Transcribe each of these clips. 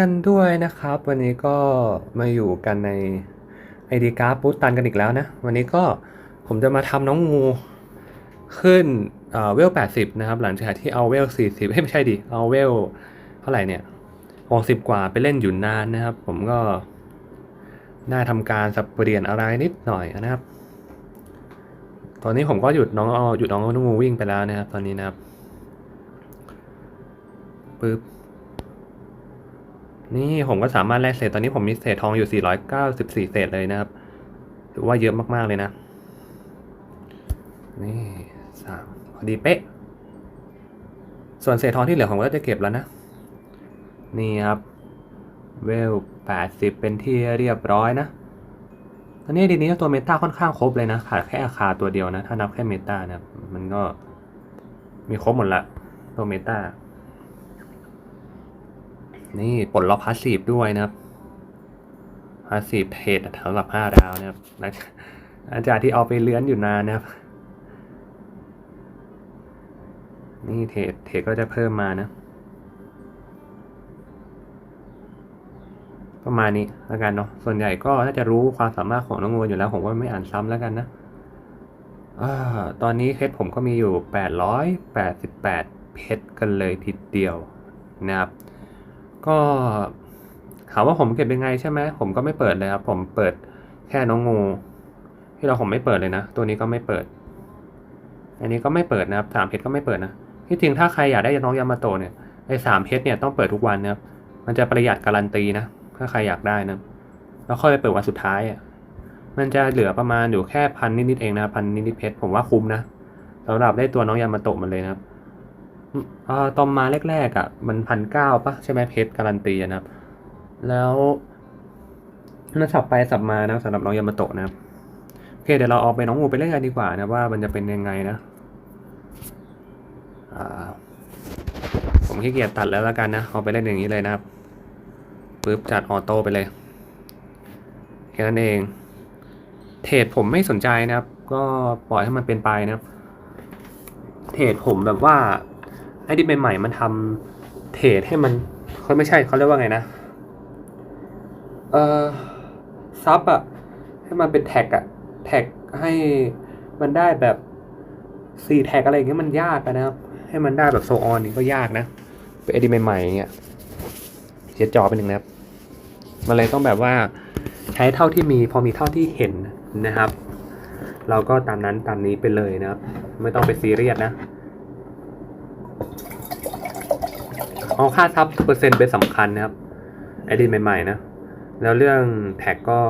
กันด้วยนะครับ วันนี้ก็มาอยู่กันในไอดีการ์ดปูตันกันอีกแล้วนะ วันนี้ก็ผมจะมาทำน้องงูขึ้นเวล 80 นะครับ หลังจากที่เอาเวล 40เฮ้ไม่ใช่ดิ เอาเวลเท่าไหร่เนี่ย 60 กว่าไปเล่นอยู่นานนะครับ ผมก็ได้ทำการสับเปลี่ยนอะไรนิดหน่อยนะครับ ตอนนี้ผมก็หยุดน้องเอาหยุดน้องน้องงูวิ่งไปแล้วนะครับ ตอนนี้นะครับปึ๊บ นี่ผมก็สามารถแลกเศษตอนนี้ผมมีเศษทองอยู่ 494 เศษเลยนะครับ ถือว่าเยอะมาก ๆ เลยนะ นี่สามพอดีเป๊ะ ส่วนเศษทองที่เหลือผมก็จะเก็บแล้วนะ นี่ครับเวล 80 เป็นที่เรียบร้อยนะตอนนี้ดีนี้ตัวเมตาค่อนข้างครบเลยนะ ขาดแค่อาคาตัวเดียวนะ ถ้านับแค่เมตานะมันก็มีครบหมดละตัวเมตา นี่ปลดล็อกพาสซีฟด้วยนะครับพาสซีฟเทรดสำหรับห้าดาวนะครับหลังจากหลังจากที่เอาไปเลื้อนอยู่นานนะครับ นี่เทรดเทรดก็จะเพิ่มมานะ ประมาณนี้แล้วกันเนาะส่วนใหญ่ก็น่าจะรู้ความสามารถของน้องงูอยู่แล้ว ผมก็ไม่อ่านซ้ำแล้วกันนะอตอนนี้เพชรผมก็มีอยู่ 888 เพชรกันเลยทีเดียวนะครับ ก็ถามว่าผมเก็บยังไงใช่ไหมผมก็ไม่เปิดเลยครับ ผมเปิดแค่น้องงู ที่เราผมไม่เปิดเลยนะ ตัวนี้ก็ไม่เปิด อันนี้ก็ไม่เปิดนะครับสามเพชรก็ไม่เปิดนะที่จริงถ้าใครอยากได้น้องยามาโตเนี่ยไอ้สามเพชรเนี่ยต้องเปิดทุกวันนะครับมันจะประหยัดการันตีนะ ถ้าใครอยากได้นะแล้วค่อยไปเปิดวันสุดท้ายอะมันจะเหลือประมาณอยู่แค่พันนิดๆเองนะพันนิดๆเพชรผมว่าคุ้มนะสำหรับได้ตัวน้องยามาโตมันเลยนะครับ อ่าตอนมาแรกๆอะ มันพันเก้าปะใช่ไหมเพชรการันตีนะครับ แล้วมันสับไปสับมานะสำหรับน้องยามาโตะนะครับโอเคเดี๋ยวเราเอาไปน้องงูไปเล่นกันดีกว่านะว่ามันจะเป็นยังไงนะผมขี้เกียจตัดแล้วละกันนะเอาไปเล่นอย่างนี้เลยนะครับปึ๊บจัดออโต้ไปเลยแค่นั้นเอง เทรดผมไม่สนใจนะครับ ก็ปล่อยให้มันเป็นไปนะครับ เทรดผมแบบว่า ไอ้ที่ใหม่ๆมันทำเทรดให้มันเขาไม่ใช่เขาเรียกว่าไงนะ เออซับอะให้มันเป็นแท็กอะแท็กให้มันได้แบบสี่แท็กอะไรอย่างเงี้ยมันยากนะครับ ให้มันได้แบบโซออนนี่ก็ยากนะเป็นไอดีใหม่ๆอย่างเงี้ยเสียจอไปหนึ่งนะครับ มันเลยต้องแบบว่าใช้เท่าที่มีพอมีเท่าที่เห็นนะครับ เราก็ตามนั้นตามนี้ไปเลยนะครับ ไม่ต้องไปซีเรียสนะ เอาค่าซับเปอร์เซ็นต์เป็นสำคัญนะครับไอดีใหม่ๆนะ แล้วเรื่องแท็กก็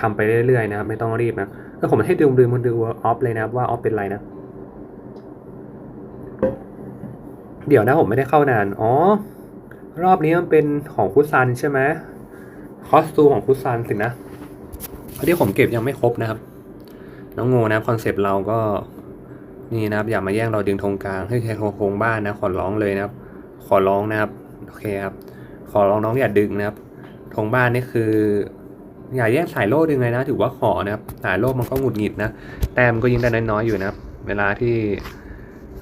ทำไปเรื่อยๆนะครับ ไม่ต้องรีบนะแล้วผมให้ดูดูมันดูออฟเลยนะครับว่าออฟเป็นไรนะ เดี๋ยวนะผมไม่ได้เข้านาน อ๋อ รอบนี้มันเป็นของคุซันใช่ไหมคอสตูมของคุซันสินะที่ผมเก็บยังไม่ครบนะครับ น้องโง่นะคอนเซปต์เราก็นี่นะครับอย่ามาแย่งเราดึงธงกลางให้แค่โครงบ้านนะขอร้องเลยนะครับ ขอร้องนะครับโอเคครับ ขอร้องน้องอย่าดึงนะครับธงบ้านนี่คือ อย่าแย่งสายโล่ดึงเลยนะ ถือว่าขอนะครับสายโล่มันก็หงุดหงิดนะแต้มก็ยิงได้น้อยๆอยู่นะครับ เวลาที่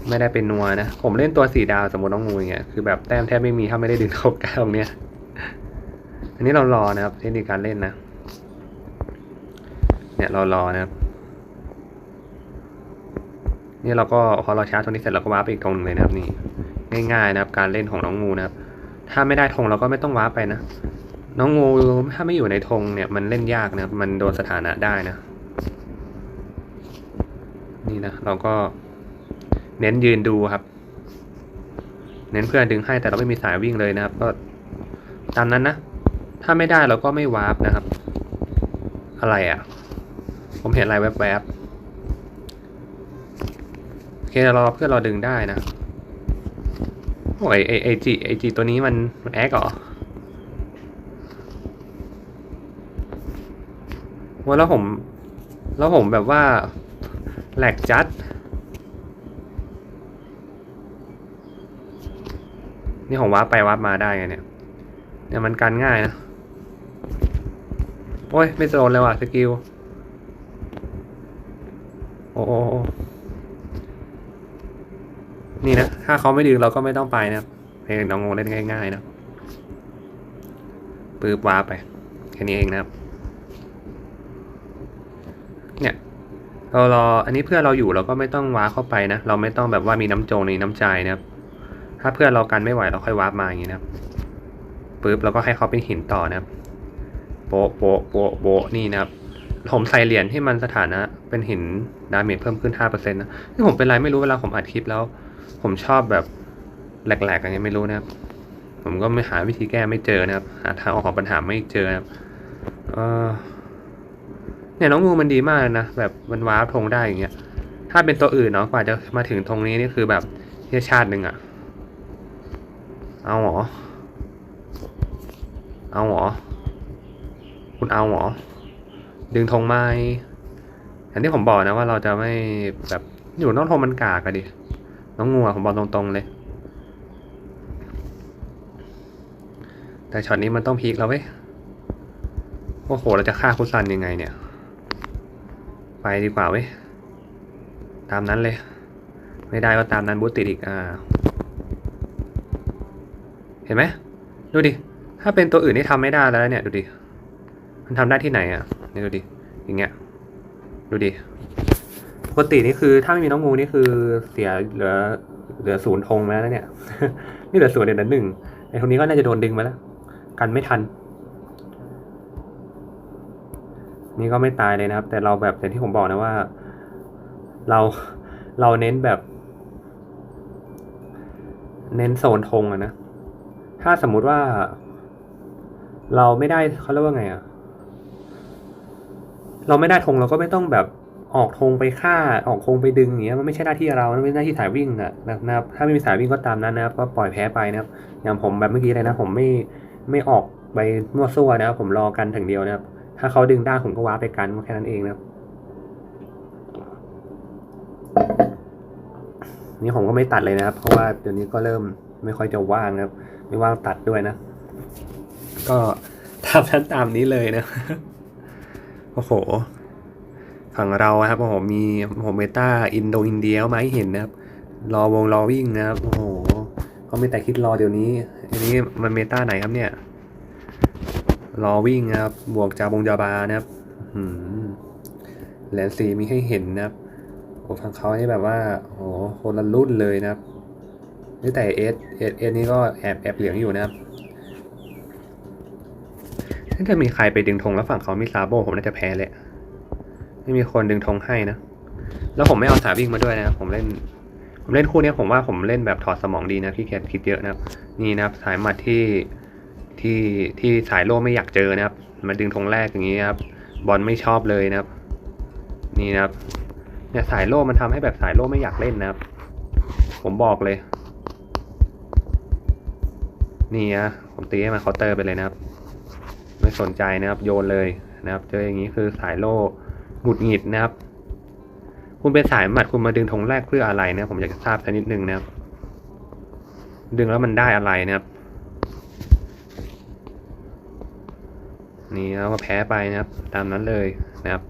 ไม่ได้เป็นนัวนะ ผมเล่นตัวสี่ดาวสมมติน้องงูอย่างเงี้ยคือแบบแต้มแทบไม่มีถ้าไม่ได้ดึงเข้ากลางเนี่ยอันนี้เรารอนะครับเทคนิคการเล่นนะ เนี่ยเรารอนะครับนี่เราก็พอเราชาร์จตรงนี้เสร็จเราก็วาร์ปไปอีกตรงหนึงเลยนะครับนี่ ง่ายๆนะครับ การเล่นของน้องงูนะครับ ถ้าไม่ได้ธงเราก็ไม่ต้องว้าไปนะ น้องงูถ้าไม่อยู่ในธงเนี่ยมันเล่นยากนะครับ มันโดนสถานะได้นะ นี่นะ เราก็เน้นยืนดูครับ เน้นเพื่อนดึงให้แต่เราไม่มีสายวิ่งเลยนะครับ ก็ตามนั้นนะ ถ้าไม่ได้เราก็ไม่วาร์ปนะครับ อะไรอะ่ะ ผมเห็นอะไรแวบๆโอเคเรารอเพื่อนเราดึงได้นะ โอ้ยไอไอจีไอจีตัวนี้มันมันแอคเหรอว่าแล้วผม แล้วผมแบบว่าแหลกจัดนี่ผมวาร์ปไปวาร์ปมาได้ไงเนี่ย เนี่ยมันกันง่ายนะ โอ้ย ไม่โซนเลยว่ะสกิล โอ้โอ้โอ้ นี่นะ ถ้าเขาไม่ดึงเราก็ไม่ต้องไปนะครับเพลงน้องงเล่นง่าย ๆ นะปื๊บวาร์ปไป แค่นี้เองนะครับ เนี่ยเรารออันนี้เพื่อเราอยู่เราก็ไม่ต้องวาร์ปเข้าไปนะ เราไม่ต้องแบบว่ามีน้ำจงในน้ำใจนะครับ ถ้าเพื่อเรากันไม่ไหวเราค่อยวาร์ปมาอย่างนี้นะครับปึ๊บเราก็ให้เขาเป็นหินต่อนะครับ โปะโปะโปะโปะนี่นะครับผมใส่เหรียญที่มันสถานะเป็นหินดาเมจเพิ่มขึ้น5%นะที่ผมเป็นไรไม่รู้เวลาผมอัดคลิปแล้ว ผมชอบแบบแหลกๆอย่างเงี้ไม่รู้นะครับ ผมก็ไม่หาวิธีแก้ไม่เจอนะครับ หาทางออกของปัญหาไม่เจอนะครับเนี่ยน้องงูมันดีมากเลยนะแบบมันว้าร์ปธงได้อย่างเงี้ย ถ้าเป็นตัวอื่นเนาะกว่าจะมาถึงตรงนี้นี่คือแบบเที่ยชาติหนึ่งอะเอาหรอ เอาหรอ คุณเอาหรอ ดึงธงไม้อย่างที่ผมบอกนะว่าเราจะไม่แบบอยู่น้องธงมันกากอะดิ น้องงูอะผมบอกตรงๆเลย แต่ช็อตนี้มันต้องพีคแล้วเว้ยโอ้โห เราจะฆ่าคุซันยังไงเนี่ย ไปดีกว่าเว้ย ตามนั้นเลย ไม่ได้ก็ตามนั้นบูตติดอีก อ่า เห็นไหม ดูดิ ถ้าเป็นตัวอื่นที่ทำไม่ได้แล้วเนี่ย ดูดิ มันทำได้ที่ไหนอะ นี่ดูดิ อย่างเงี้ย ดูดิ ปกตินี่คือถ้าไม่มีน้องงูนี่คือเสียเหลือเหลือศูนย์ธงแล้วนะเนี่ย นี่เหลือศูนย์เดือนหนึ่งไอ้คนนี้ก็น่าจะโดนดึงมาแล้ว กันไม่ทัน นี่ก็ไม่ตายเลยนะครับ แต่เราแบบอย่างที่ผมบอกนะว่า เราเราเน้นแบบ เน้นโซนธงอะนะถ้าสมมุติว่า เราไม่ได้เขาเรียกว่าไงอะเราไม่ได้ธงเราก็ไม่ต้องแบบ ออกธงไปฆ่าออกธงไปดึงอย่างเงี้ยมันไม่ใช่หน้าที่เรามันไม่ใช่หน้าที่สายวิ่งอะนะครับถ้าไม่มีสายวิ่งก็ตามนั้นนะครับก็ปล่อยแพ้ไปนะครับอย่างผมแบบเมื่อกี้เลยนะ ผมไม่ไม่ออกไปมั่วซั่วนะครับ ผมรอกันถึงเดียวนะครับ ถ้าเขาดึงได้ผมก็ว้าไปกันแค่นั้นเองนะครับนี่ผมก็ไม่ตัดเลยนะครับ เพราะว่าเดี๋ยวนี้ก็เริ่มไม่ค่อยจะว่างนะครับ ไม่ว่างตัดด้วยนะ ก็ตามนั้นตามนี้เลยนะ โอ้โห ฝั่งเราครับโอ้โหมีผมเมตาอินโดอินเดียมาให้เห็นนะครับ รอวงรอวิ่งนะครับโอ้โหก็ไม่แต่คิดรอเดี๋ยวนี้ อันนี้มันเมตาไหนครับเนี่ย รอวิ่งนะครับ บวกจาบงจาบานะครับอืมแหลนสีมีให้เห็นนะครับโอ้ฝั่งเขานี่แบบว่าโอ้โหคนละรุ่นเลยนะครับนี่แต่เอสเอสเอสนี่ก็แอบแอบเหลืองอยู่นะครับถ้ามีใครไปดึงธงแล้วฝั่งเขามีซาโบผมน่าจะแพ้เลย ไม่มีคนดึงธงให้นะ แล้วผมไม่เอาสายวิ่งมาด้วยนะผมเล่น ผมเล่นคู่นี้ผมว่าผมเล่นแบบถอดสมองดีนะพี่เกียรคิดเยอะนะครับ นี่นะครับสายหมัดที่ที่ที่สายโล่ไม่อยากเจอนะครับ มาดึงธงแรกอย่างนี้ครับ บอลไม่ชอบเลยนะครับ นี่นะครับเนี่ยสายโล่มันทำให้แบบสายโล่ไม่อยากเล่นนะครับ ผมบอกเลย นี่นะผมตีให้มันเคาน์เตอร์ไปเลยนะครับ ไม่สนใจนะครับ โยนเลยนะครับ เจออย่างนี้คือสายโล่ หงุดหงิดนะครับ คุณเป็นสายหมัดคุณมาดึงธงแรกเพื่ออะไรนะผมอยากจะทราบสักนิดนึงนะครับ ดึงแล้วมันได้อะไรนะครับ นี่แล้วก็แพ้ไปนะครับ ตามนั้นเลยนะครับ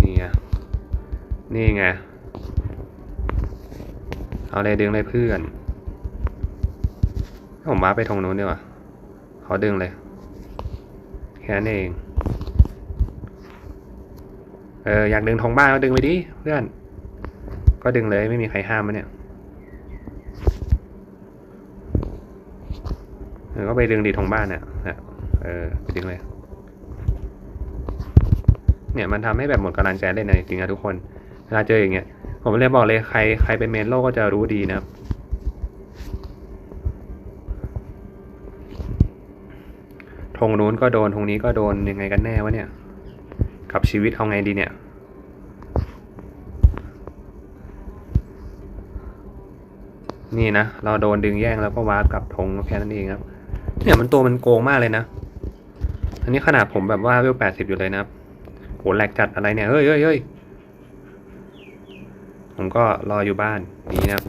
นี่ไงนี่ไงเอาเลยดึงเลยเพื่อนผมมาไปทางนู้นดีกว่าเขาดึงเลย แค่นั้นเอง เอออยากดึงธงบ้านก็ดึงไปดิเพื่อน ก็ดึงเลยไม่มีใครห้ามมันเนี่ยเออก็ไปดึงดีธงบ้านเนี่ยนะเออไปดึงเลย เนี่ยมันทำให้แบบหมดกำลังใจเล่นนะจริงๆนะทุกคนเวลาเจออย่างเงี้ยผมเลยบอกเลยใครใครเป็นเมนโลก็จะรู้ดีนะครับ ธงนู้นก็โดนธงนี้ก็โดนยังไงกันแน่วะเนี่ย กับชีวิตเอาไงดีเนี่ยนี่นะ เราโดนดึงแย่งแล้วก็วาร์ปกลับธงแค่นั้นเองครับ เนี่ยมันตัวมันโกงมากเลยนะ อันนี้ขนาดผมแบบว่าเวลแปดสิบอยู่เลยนะครับโหแหลกจัดอะไรเนี่ย เฮ้ยเฮ้ยเฮ้ยผมก็รออยู่บ้าน นี่นะครับ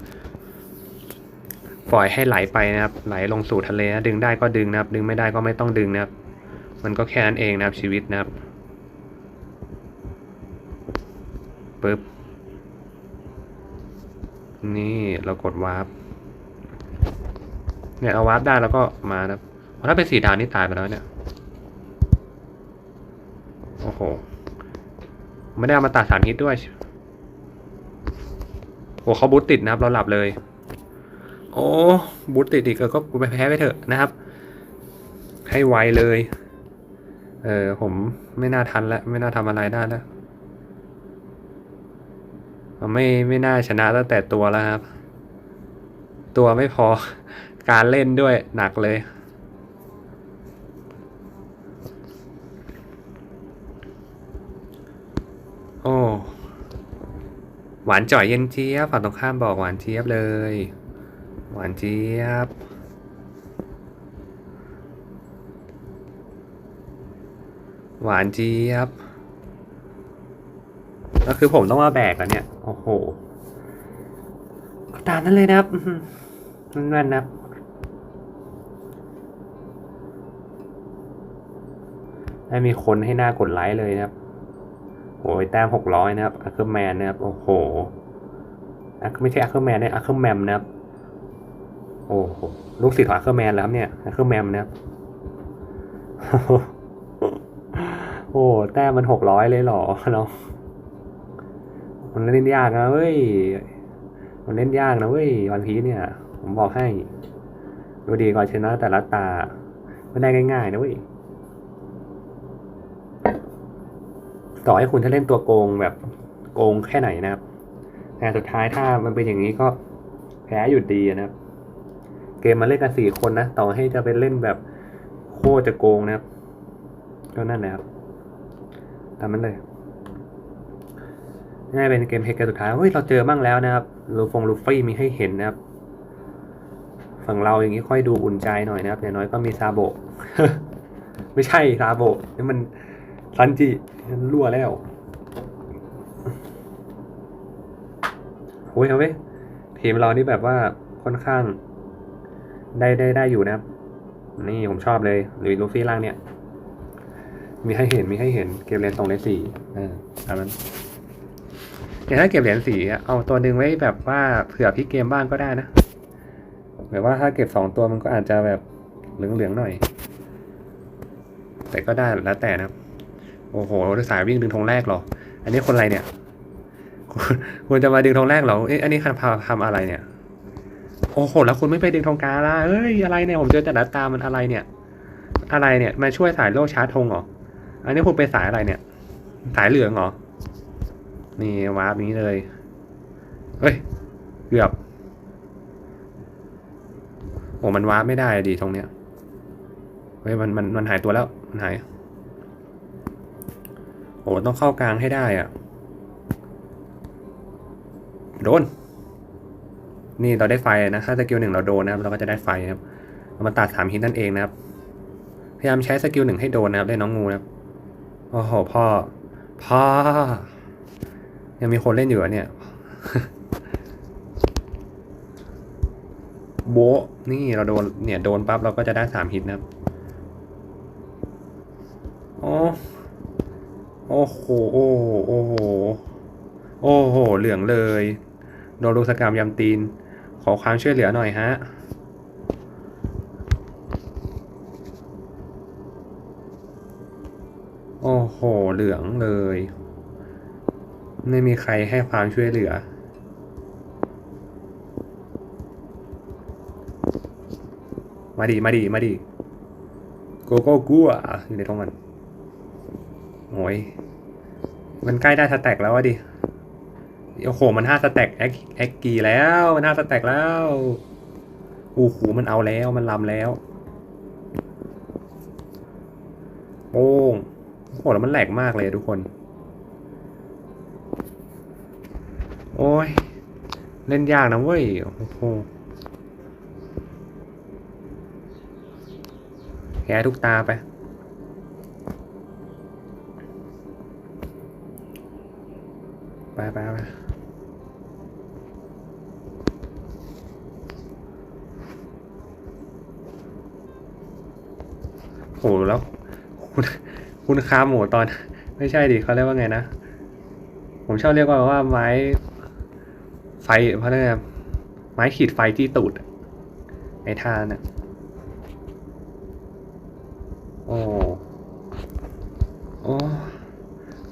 ปล่อยให้ไหลไปนะครับ ไหลลงสู่ทะเลนะดึงได้ก็ดึงนะครับ ดึงไม่ได้ก็ไม่ต้องดึงนะครับ มันก็แค่นั้นเองนะครับชีวิตนะครับปึ๊บนี่เรากดวาร์ปเนี่ยเอาวาร์ปได้แล้วก็มานะเพราะถ้าเป็นสีดาวนี่ตายไปแล้วเนี่ยโอ้โหไม่ได้เอามาตัดสามฮิตด้วยโอ้เขาบูตติดนะครับ เราหลับเลย โอ้บูตติดอีกก็ไปแพ้ไปเถอะนะครับ ให้ไวเลย เออผมไม่น่าทันแล้วไม่น่าทำอะไรได้แล้วไม่ไม่น่าชนะตั้งแต่ตัวแล้วครับ ตัวไม่พอการเล่นด้วยหนักเลยโอ้หวานจ่อยเย็นเจี๊ยบฝั่งตรงข้ามบอกหวานเจี๊ยบเลย หวานเจี๊ยบหวานเจี๊ยบก็คือผมต้องมาแบกแล้วเนี่ย โอ้โหตามนั้นเลยนะครับนั่นนะครับได้มีคนให้หน้ากดไลค์เลยนะครับโอ้ยแต้มหกร้อยนะครับอัคเคอร์แมนนะครับ โอ้โหอัคไม่ใช่อัคเคอร์แมนเนี่ยอัคเคอร์แมมนะครับ โอ้โหลูกศิษย์ของอัคเคอร์แมนแล้วครับเนี่ยอัคเคอร์แมนะครับโอ้แต้มมันหกร้อยเลยเหรอเนาะมันเล่นยากนะเว้ยมันเล่นยากนะเว้ยวันพีเนี่ย ผมบอกให้ดูดีก่อนชนะแต่ละตาไม่ได้ง่ายๆนะเว้ยต่อให้คุณถ้าเล่นตัวโกงแบบโกงแค่ไหนนะครับแต่สุดท้ายถ้ามันเป็นอย่างนี้ก็แพ้อยู่ดีนะครับ เกมมาเล่นกันสี่คนนะ ต่อให้จะเป็นเล่นแบบโคตรจะโกงนะครับ ก็นั่นแหละครับตามนั้นเลยนี่เป็นเกมเฮกเกมสุดท้าย เฮ้ย เราเจอบ้างแล้วนะครับ ลูฟงลูฟี่มีให้เห็นนะครับ ฝั่งเราอย่างนี้ค่อยดูอุ่นใจหน่อยนะครับ อย่างน้อยก็มีซาโบะไม่ใช่ซาโบะนี่มันซันจิรั่วแล้วโอ้ยเอาเว้ยทีมเรานี่แบบว่าค่อนข้าง ได้ได้ได้อยู่นะครับ นี่ผมชอบเลยหรือลูฟี่ล่างเนี่ย มีให้เห็นมีให้เห็นเก็บเหรียญสองเหรียญสี่เออตามนั้นแต่ถ้าเก็บเหรียญสี่เอาตัวหนึ่งไว้แบบว่าเผื่อพลิกเกมบ้างก็ได้นะแบบว่าถ้าเก็บสองตัวมันก็อาจจะแบบเหลืองๆหน่อย แต่ก็ได้แล้วแต่นะโอ้โหสายวิ่งดึงธงแรกเหรอ อันนี้คนอะไรเนี่ยคุณจะมาดึงธงแรกเหรอเอ๊ะอันนี้คันพาทำอะไรเนี่ย โอ้โหแล้วคุณไม่ไปดึงธงกาล่ะเอ้ยอะไรเนี่ยผมเจอแต่ละตามันอะไรเนี่ย อะไรเนี่ยมาช่วยสายโลกชาร์จธงเหรออันนี้คุณเป็นสายอะไรเนี่ย สายเหลืองเหรอนี่วาร์ปนี้เลยเฮ้ยเกือบโอ้มันวาร์ปไม่ได้ดีตรงเนี้ยเฮ้ยมันมันมันหายตัวแล้วมันหายโอ้ต้องเข้ากลางให้ได้อะโดน นี่เราได้ไฟนะถ้าสกิลหนึ่งเราโดนนะครับเราก็จะได้ไฟครับเรามาตัดสามฮิตนั่นเองนะครับพยายามใช้สกิลหนึ่งให้โดนนะครับเล่นน้องงูนะครับโอ้โหพ่อพ่อยังมีคนเล่นอยู่เนี่ยโบนี่เราโดนเนี่ยโดนปั๊บเราก็จะได้สามฮิตนะครับโอ้โอ้โหโอ้โหโอ้โหโอ้โหเหลืองเลย โดนลูกสกรรมยำตีน ขอความช่วยเหลือหน่อยฮะโอ้โห เหลืองเลย ไม่มีใครให้ความช่วยเหลือ มาดีมาดีมาดีโกโก้กัวอยู่ในท้องมัน โอ้ย มันใกล้ได้สแต็กแล้วอะดิ โอ้โห มันห้าสแต็กแอคแอคกี่แล้ว มันห้าสแต็กแล้วโอ้โหมันเอาแล้ว มันลำแล้วโอ้งโอ้โหแล้วมันแหลกมากเลยทุกคน โอ้ย เล่นยากนะเว้ย โอ้โหแพ้ทุกตาไปไปไปไป โหแล้วคุณคุณคาหมูตอน ไม่ใช่ดิเขาเรียกว่าไงนะ ผมชอบเรียกว่าว่าไม้ไฟเพราะอะไรนะไม้ขีดไฟที่ตูดไอ้ทานอะโอ้โอ้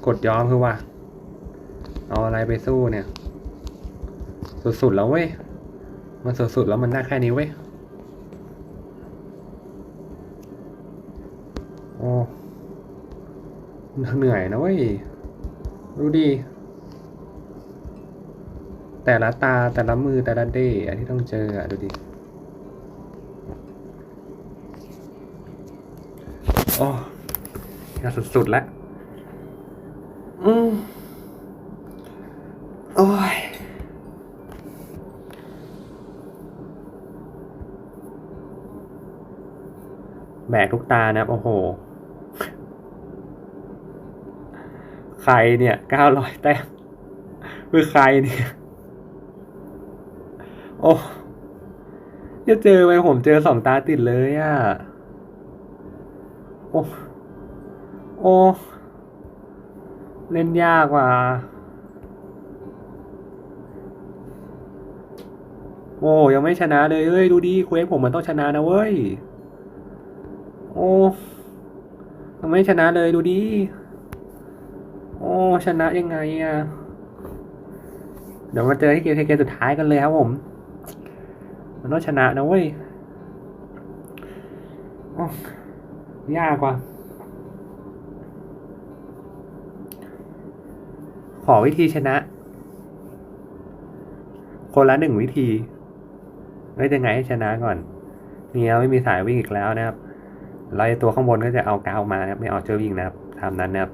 กดยอมคือว่า เอาอะไรไปสู้เนี่ย สุดๆแล้วเว้ย มันสุดๆแล้วมันได้แค่นี้เว้ย โอ้ เหนื่อยนะเว้ยดูดิแต่ละตาแต่ละมือแต่ละเดย์อที่ต้องเจออะดูดิโอ้ยาสุดๆแล้วอืมโอ้ยแบกทุกตานะ โอ้โห ใครเนี่ยเก้าร้อยแต้มคือใครเนี่ย โอ้จะเจอไหมผมเจอสองตาติดเลยอะ่ะ โอ้โอ้เล่นยากว่ะโอ้ยังไม่ชนะเลยเอ้ยดูดิเควสผมมันต้องชนะนะเว้ย โอ้ยังไม่ชนะเลยดูดิ ชนะยังไงอะ เดี๋ยวมาเจอที่เกมเกมสุดท้ายกันเลยครับผม มันต้องชนะนะเว้ยโอ้ยากว่ะขอวิธีชนะ คนละหนึ่งวิธีไม่จะไงให้ชนะก่อนเนี่ยไม่มีสายวิ่งอีกแล้วนะครับแล้วไอ้ตัวข้างบนก็จะเอากาวมานะครับไม่เอาเจอวิ่งนะครับตามนั้นนะครับ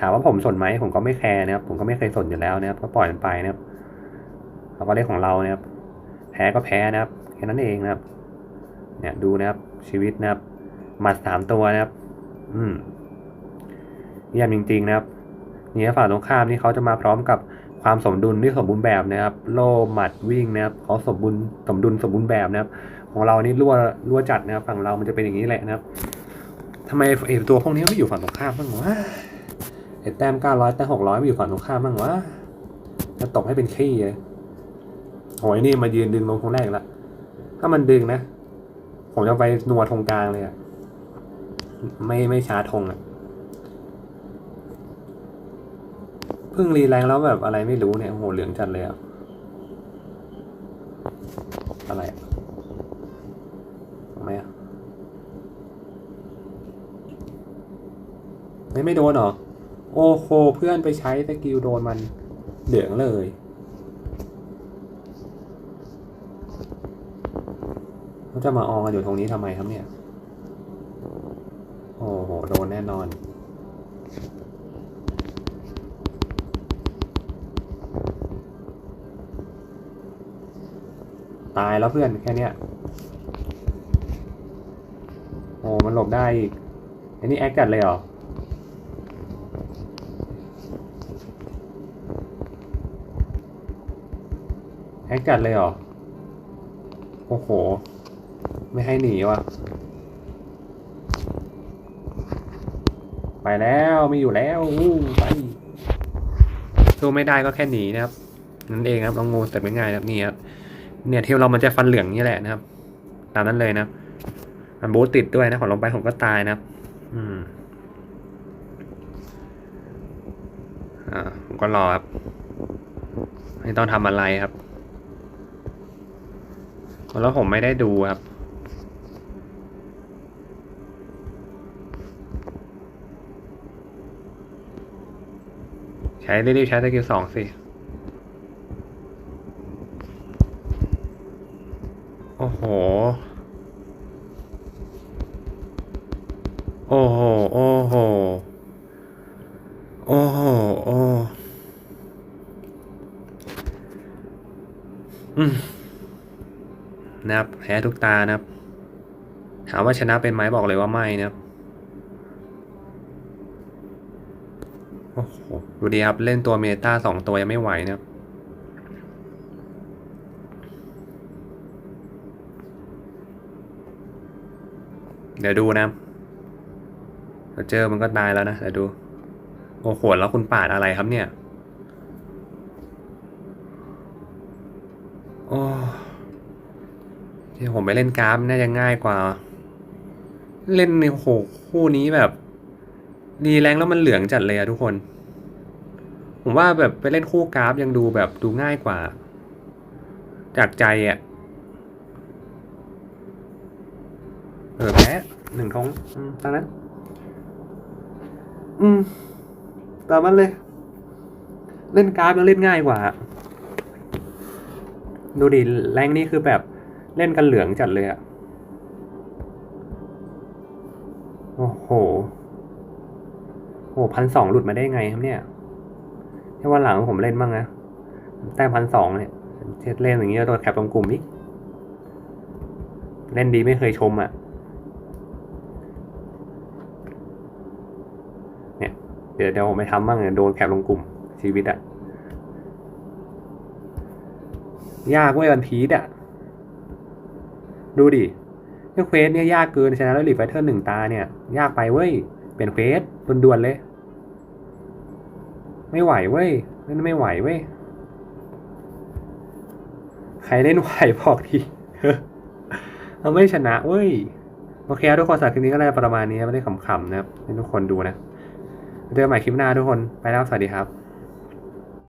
ถามว่าผมสนไหมผมก็ไม่แคร์นะครับ ผมก็ไม่เคยสนอยู่แล้วนะครับ ก็ปล่อยมันไปนะครับเราก็เล่นของเรานะครับ แพ้ก็แพ้นะครับแค่นั้นเองนะครับ เนี่ยดูนะครับ ชีวิตนะครับหมัดสามตัวนะครับ อืมเยี่ยมจริง ๆ นะครับเนี่ยฝ่ายตรงข้ามนี่เขาจะมาพร้อมกับความสมดุลที่สมบูรณ์แบบนะครับ โล่หมัดวิ่งนะครับเขาสมบูรณ์สมดุลสมบูรณ์แบบนะครับ ของเรานี่รั่วรั่วจัดนะครับ ฝั่งเรามันจะเป็นอย่างนี้แหละนะครับทำไมไอ้ตัวพวกนี้ไม่อยู่ฝั่งตรงข้ามบ้างวะ แต้มเก้าร้อยแต้มหกร้อยไม่อยู่ฝั่งตรงข้ามบ้างวะจะตกให้เป็นขี้เลยโหยนี่มายืนดึงลงตรงแรกละถ้ามันดึงนะ ผมจะไปนัวธงกลางเลยอะไม่ไม่ช้าธงอะเพิ่งรีแรงแล้วแบบอะไรไม่รู้เนี่ยโอ้โหเหลืองจัดเลยอะอะไรอะทำไมอะไม่ไม่โดนหรอ โอ้โหเพื่อนไปใช้สกิลโดนมันเหลืองเลย เขาจะมาอองกันอยู่ตรงนี้ทำไมครับเนี่ย โอ้โห โดนแน่นอนตายแล้วเพื่อนแค่เนี้ย โอ้ มันหลบได้อีกอันนี้แอคจัดเลยเหรอ แอคจัดเลยเหรอ โอ้โห ไม่ให้หนีว่ะ ไปแล้วไม่อยู่แล้วอู้ไปสู้ไม่ได้ก็แค่หนีนะครับ นั่นเองครับน้องงูแต่ไม่ง่ายครับนี่ครับเนี่ยเที่ยวเรามันจะฟันเหลืองนี่แหละนะครับ ตามนั้นเลยนะมันบูทติดด้วยนะขอลงไปผมก็ตายนะครับ อืมอ่าผมก็รอครับไม่ต้องทำอะไรครับ แล้วผมไม่ได้ดูครับ ใช้รีบๆใช้สกิลสองสิ โอ้โห โอ้โห โอ้โห โอ้โห โอ้อืม นะครับแพ้ทุกตานะครับ ถามว่าชนะเป็นไหมบอกเลยว่าไม่นะครับโอ้โหดูดีครับเล่นตัวเมตาสองตัวยังไม่ไหวนะครับเดี๋ยวดูนะเดี๋ยวเจอมันก็ตายแล้วนะเดี๋ยวดู โอ้โหแล้วคุณปาดอะไรครับเนี่ย โอ้ ที่ผม ไปเล่นกราฟน่าจะง่ายกว่า เล่นในโหคู่นี้แบบ ดีแรงแล้วมันเหลืองจัดเลยอะทุกคน ผมว่าแบบไปเล่นคู่กราฟยังดูแบบดูง่ายกว่า จากใจอะเออแพ้หนึ่งทงอืมตามนั้น อืมตามมันเลย เล่นกราฟยังเล่นง่ายกว่า ดูดิ แรงนี่คือแบบ เล่นกันเหลืองจัดเลยอะโอ้โห โอ้พันสองหลุดมาได้ไงครับเนี่ยแค่วันหลังผมเล่นบ้างนะแต้มพันสองเนี่ยเช็ดเล่นอย่างเงี้ยโดนแคปตรงกลุ่มอีก เล่นดีไม่เคยชมอะ่ะ เนี่ย เดี๋ยวเดี๋ยวผมไปทำบ้างเนี่ยโดนแคปลงกลุ่มชีวิตอะยากเว้ยวันพีดอะ ดูดิเควสเนี่ยยากเกินชนะแล้วรีไฟเทอร์หนึ่งตาเนี่ย ยากไปเว้ย เปลี่ยนเควสด่วนๆเลย ไม่ไหวเว้ยเล่นไม่ไหวเว้ย ใครเล่นไหวบอกทีเราไม่ชนะเว้ย โอเคทุกคนสำหรับคลิปนี้ก็ได้ประมาณนี้ไม่ได้ขำๆนะครับให้ทุกคนดูนะ เจอกันใหม่คลิปหน้าทุกคน ไปแล้วสวัสดีครับ